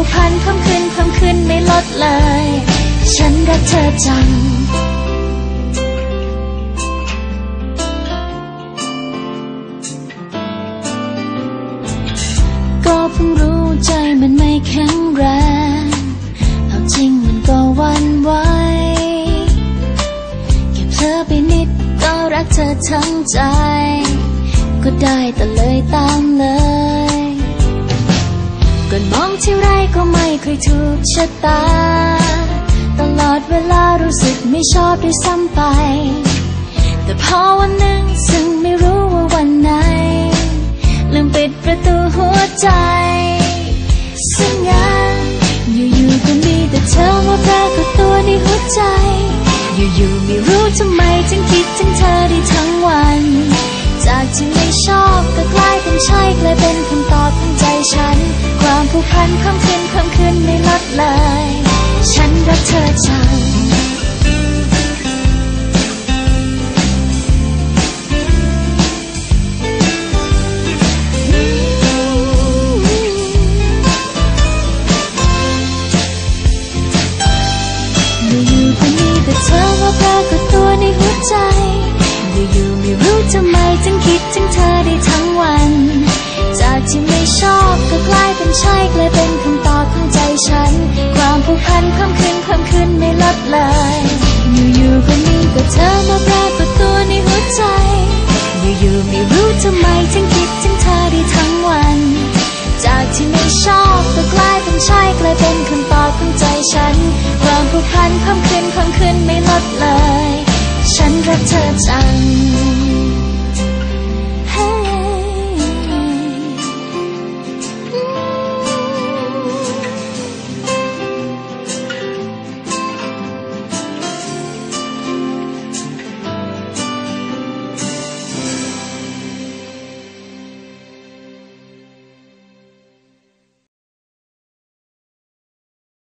ผูกพันเพิ่มขึ้นเพิ่มขึ้นไม่ลดเลย ฉันรักเธอจังก็เพิ่งรู้ใจมันไม่แข็งแรง เอาจริงมันก็วันไหวแค่เพลอไปนิดก็รักเธอทั้งใจ ก็ได้แต่เลยตามเลย ก่อนมองที่ไรก็ไม่เคยถูกชะตา ตลอดเวลารู้สึกไม่ชอบด้วยซ้ำไป แต่พอวันหนึ่งซึ่งไม่รู้ว่าวันไหน ลืมปิดประตูหัวใจซึ่งงั้นอยู่ๆก็มีแต่เธอมาปรากฏตัวในหัวใจ อยู่ๆไม่รู้ทำไมถึงคิดถึงเธอได้ทั้งวัน จากที่ไม่ชอบ ผูกพันเพิ่มขึ้นเพิ่มขึ้นไม่ลดละำไมถึงคิดถึงเธอได้ทั้งวัน จากที่ไม่ชอบก็กลายเป็นใช่กลายเป็นคำตอบของใจฉัน ความผูกพันเพิ่มขึ้นเพิ่มขึ้นไม่ลดเลย ฉันรักเธอจัง